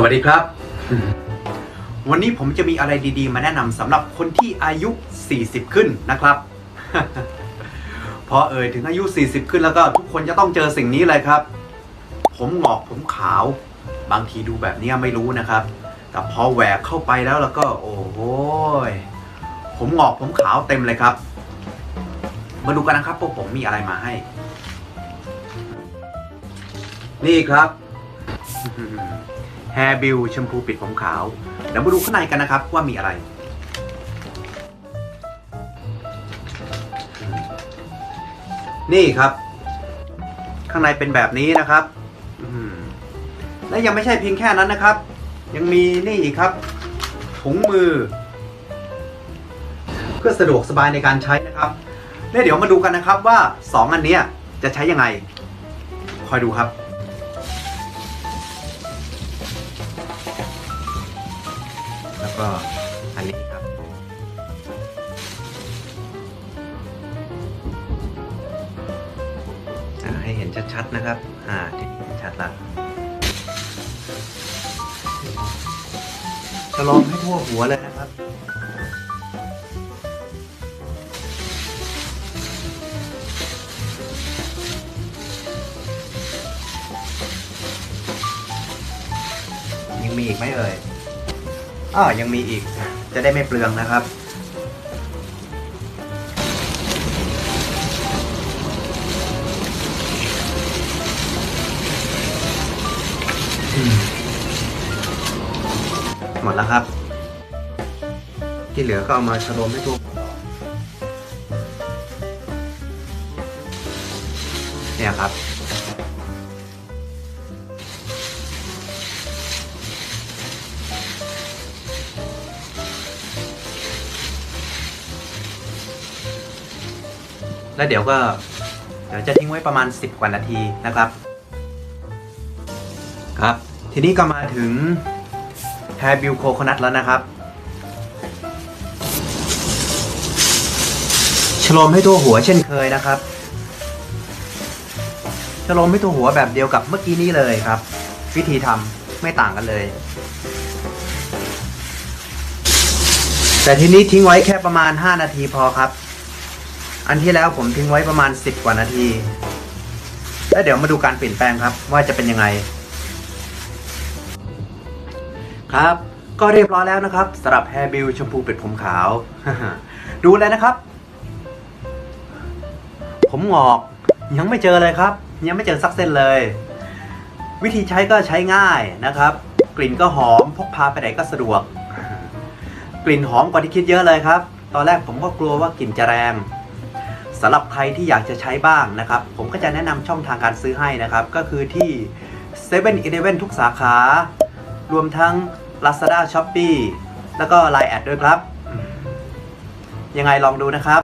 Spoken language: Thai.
สวัสดีครับ วันนี้ผมจะมีอะไรดีๆ มาแนะนำสำหรับคนที่อายุ 40 ขึ้นนะครับ พอเอ่ยถึงอายุ 40 ขึ้นแล้วก็ทุกคนจะต้องเจอสิ่งนี้เลยครับ ผมหงอกผมขาว บางทีดูแบบนี้ไม่รู้นะครับ แต่พอแหวกเข้าไปแล้วแล้วก็ โอ้โหผมหงอกผมขาวเต็มเลยครับ มาดูกันนะครับพวกผมมีอะไรมาให้ นี่ครับ แฮร์บิลแชมพูปิดผมขาว เดี๋ยวมาดูข้างในกันนะครับว่ามีอะไร นี่ครับ ข้างในเป็นแบบนี้นะครับและยังไม่ใช่เพียงแค่นั้นนะครับ ยังมีนี่อีกครับ ถุงมือ เพื่อสะดวกสบายในการใช้นะครับและเดี๋ยวมาดูกันนะครับว่าสองอันนี้จะใช้ยังไง คอยดูครับ แล้วก็อันนี้ครับ ให้เห็นชัดๆนะครับ อ่าทีนี้ชัดละจะลองให้ทั่วหัวเลยนะครับยังมีอีกไหมเอ่ย อ้ายังมีอีก จะได้ไม่เปลืองนะครับ หมดแล้วครับ ที่เหลือก็เอามาชโลมให้ทั่วเนี่ยครับ แล้วเดี๋ยวก็ เดี๋ยวจะทิ้งไว้ประมาณ 10 กว่านาทีนะครับ ครับ ทีนี้ก็มาถึงแฮร์บิวโคโคนัทแล้วนะครับฉโลมให้ทั่วหัวเช่นเคยนะครับฉโลมให้ทั่วหัวแบบเดียวกับเมื่อกี้นี้เลยครับ วิธีทำไม่ต่างกันเลย แต่ทีนี้ทิ้งไว้แค่ประมาณ 5 นาทีพอครับ อันที่แล้วผมทิ้งไว้ประมาณ 10 กว่านาที แล้วเดี๋ยวมาดูการเปลี่ยนแปลงครับ ว่าจะเป็นยังไง ครับ ก็เรียบร้อยแล้วนะครับสำหรับแฮร์บิลชมพูเป็ดผมขาว ดูเลยนะครับ ผมงอก ยังไม่เจอเลยครับ ยังไม่เจอสักเส้นเลย วิธีใช้ก็ใช้ง่ายนะครับ กลิ่นก็หอมพกพาไปไหนก็สะดวก กลิ่นหอมกว่าที่คิดเยอะเลยครับ ตอนแรกผมก็กลัวว่ากลิ่นจะแรง สำหรับใครที่อยากจะใช้บ้างนะครับ ผมก็จะแนะนำช่องทางการซื้อให้นะครับ ก็คือที่7 e เ e ่ e อทุกสาขา รวมทั้ง Lazada Shopee แล้วก็ Line แอดด้วยครับ ยังไงลองดูนะครับ